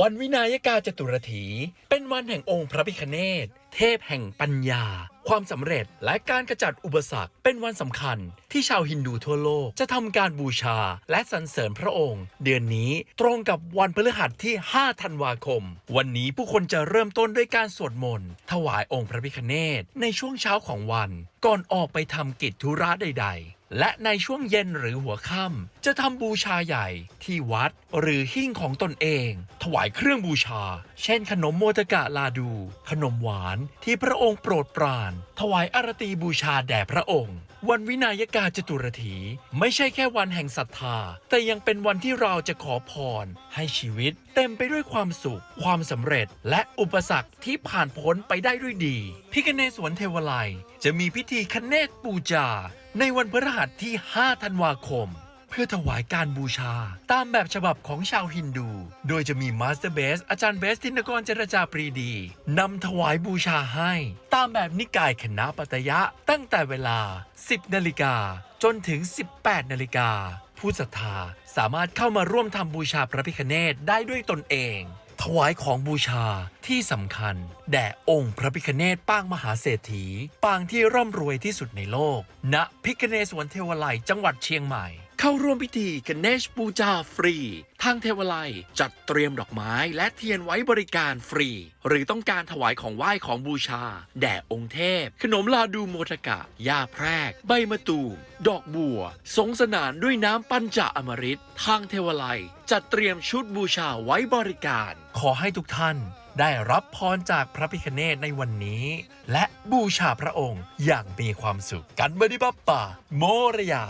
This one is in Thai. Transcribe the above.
วันวินายกาจตุรถี เป็นวันแห่งองค์พระพิคเนศเทพแห่งปัญญา ความสำเร็จและการกระจัดอุปสรรคเป็นวันสำคัญ ที่ชาวฮินดูทั่วโลกจะทำการบูชาและสรรเสริญพระองค์ เดือนนี้ตรงกับวันพฤหัสที่ 5 ธันวาคม วันนี้ผู้คนจะเริ่มต้นด้วยการสวดมนต์ถวายองค์พระพิคเนศในช่วงเช้าของวัน ก่อนออกไปทำกิจธุระใด ๆ และในช่วงเย็นหรือหัวค่ำจะทำบูชาใหญ่ที่วัดหรือหิ้งของตนเอง ถวายเครื่องบูชา เช่นขนมโมตกะลาดู ขนมหวานที่พระองค์โปรดปราน ถวายอารตีบูชาแด่พระองค์ วันวินายกาจตุรถีไม่ใช่แค่วันแห่งศรัทธา แต่ยังเป็นวันที่เราจะขอพร ให้ชีวิตเต็มไปด้วยความสุข ความสำเร็จและอุปสรรคที่ผ่านพ้นไปได้ด้วยดี พิคเนสวนเทวไลจะมีพิธีคเนตปูจา ในวันพฤหัสที่ 5 ธันวาคม พื่อถวายการบูชา ตามแบบฉบับของชาวฮินดู โดยจะมีมาสเตอร์เบสอาจารย์เบสทินกรเจรจาปรีดีนำถวายบูชาให้ ตามแบบนิกายคณะปัตยะตั้งแต่เวลา 10 นาฬิกา จนถึง 18 นาฬิกา ผู้ศรัทธาสามารถเข้ามาร่วมทำบูชาพระพิคเนตได้ด้วยตนเองถวายของบูชาที่สำคัญ แด่องค์พระพิคเนตปางมหาเศรษฐี ปางที่ร่ำรวยที่สุดในโลกณพิคเนศวรเทวไลจังหวัดเชียงใหม่ เข้าร่วมพิธีกเนชปูจาฟรี ทางเทวไลยจัดเตรียมดอกไม้และเทียนไว้บริการฟรี หรือต้องการถวายของไหว้ของบูชา แด่องค์เทพ ขนมลาดูโมทกะยาแพรก ใบมะตูม ดอกบัว สงสนานด้วยน้ำปัญจอมฤตทางเทวไลยจัดเตรียมชุดบูชาไว้บริการ ขอให้ทุกท่านได้รับพรจากพระพิคเนตในวันนี้ และบูชาพระองค์อย่างมีความสุขกันบดิบัปปะโมรยา